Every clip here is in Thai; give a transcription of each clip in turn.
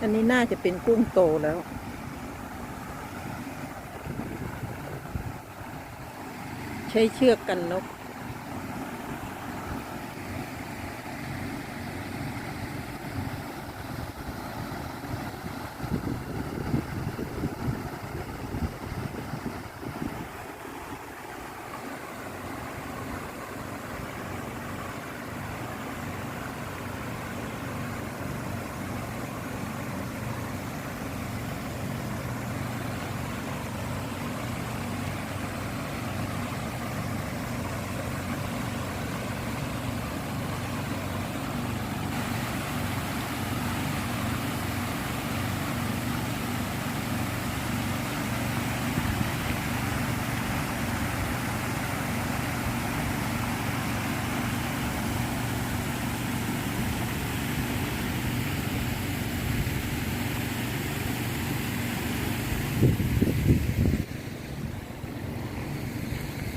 อันนี้น่าจะเป็นกุ้งโตแล้ว ใช้เชือกกันนก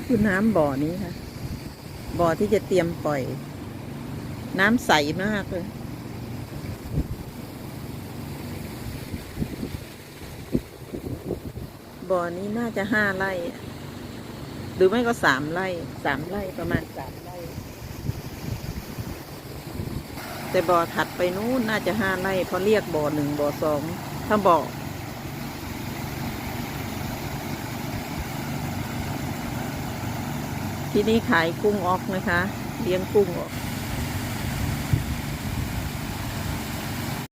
คือน้ำบ่อนี้ค่ะ บ่อที่จะเตรียมปล่อย น้ำใสมากเลยบ่อนี้น่าจะห้าไร่ หรือไม่ก็สามไร่สามไร่ประมาณสามไร่ แต่บ่อถัดไปนู้นน่าจะห้าไร่เพราะเรียกบ่อหนึ่งบ่อสองถ้าบ่อ ที่นี่ขายกุ้งออกนะคะ เลี้ยงกุ้งออก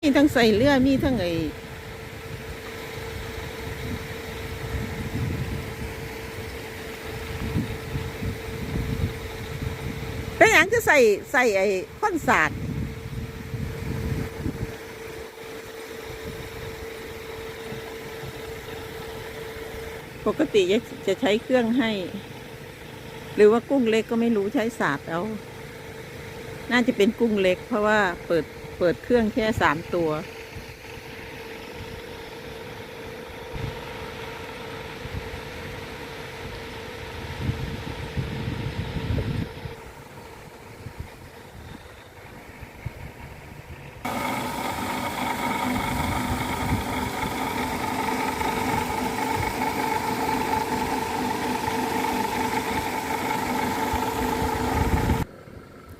มีทั้งใส่เลือดมีทั้งไอเป็นอย่างจะใส่ใส่ไอ้ข้อนสาดปกติจะจะใช้เครื่องให้ หรือว่ากุ้งเล็กก็ไม่รู้ใช้ศาสตร์เอา น่าจะเป็นกุ้งเล็ก เพราะว่าเปิดเปิดเครื่องแค่สามตัว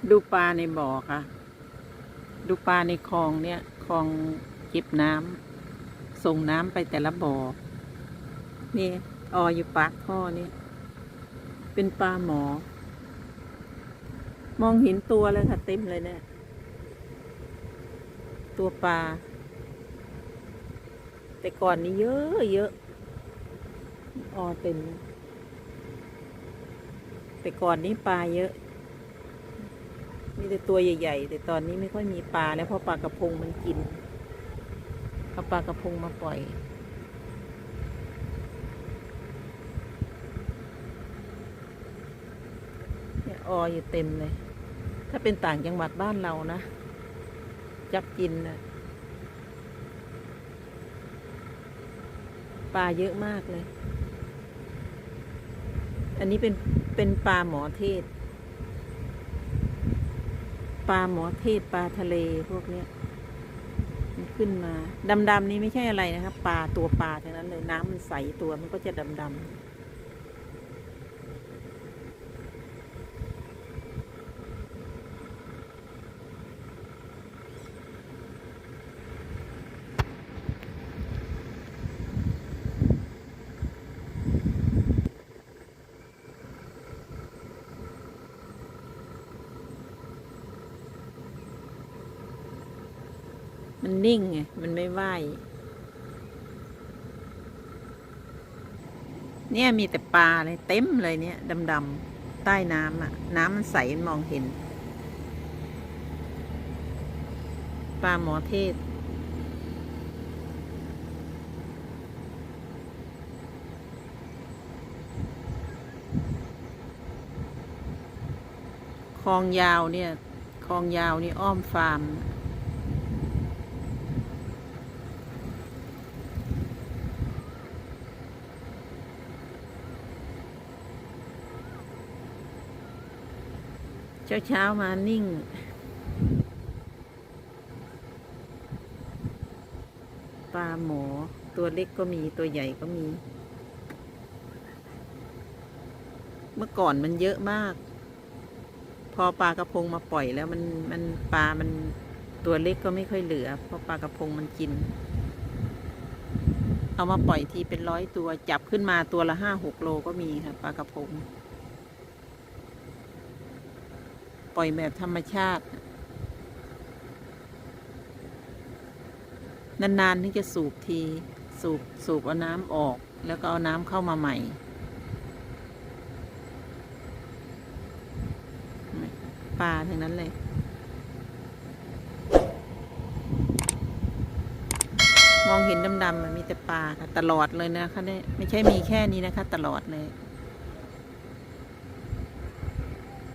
ดูปลาในบ่อค่ะ ดูปลาในคลองเนี่ยคลองเก็บน้ำส่งน้ำไปแต่ละบ่อนี่อออยู่ปากท่อนี่เป็นปลาหมอ มองเห็นตัวเลยค่ะ เต็มเลยเนี่ยตัวปลา แต่ก่อนนี้เยอะเยอะออเต็มแต่ก่อนนี้ปลาเยอะ มีแต่ตัวใหญ่ ๆ แต่ตอนนี้ไม่ค่อยมีปลาแล้วเพราะปลากระพงมันกินเอาปลากระพงมาปล่อย เนี่ยออยู่เต็มเลย ถ้าเป็นต่างจังหวัดบ้านเรานะ จับกินนะปลาเยอะมากเลย อันนี้เป็นเป็นปลาหมอเทศ ปลาหมอเทศปลาทะเลพวกเนี้ยมันขึ้นมาดำๆนี้ไม่ใช่อะไรนะครับปลาตัวปลาทั้งนั้นเลยน้ำมันใสตัวมันก็จะดำๆ มันนิ่งไง มันไม่ว่ายเนี่ยมีแต่ปลาเลยเต็มเลยเนี่ยดำๆใต้น้ำอะ น้ำมันใสมองเห็น ปลาหมอเทศ คลองยาวเนี่ย คลองยาวนี่อ้อมฟาร์ม เช้าเช้ามานิ่ง ปลาหมอตัวเล็กก็มีตัวใหญ่ก็มี เมื่อก่อนมันเยอะมาก พอปลากระพงมาปล่อยแล้วมันมันปลา มันตัวเล็กก็ไม่ค่อยเหลือ เพราะปลากระพงมันกิน เอามาปล่อยทีเป็นร้อยตัวจับขึ้นมาตัวละห้าหกโลก็มีค่ะปลากระพง ปล่อยแบบธรรมชาติ นานๆถึงจะสูบที สูบสูบเอาน้ำออก แล้วก็เอาน้ำเข้ามาใหม่ปลาทั้งนั้นเลยมองเห็นดำๆมันมีแต่ปลาตลอดเลยนะคะเนี่ยไม่ใช่มีแค่นี้นะคะ ตลอดเลย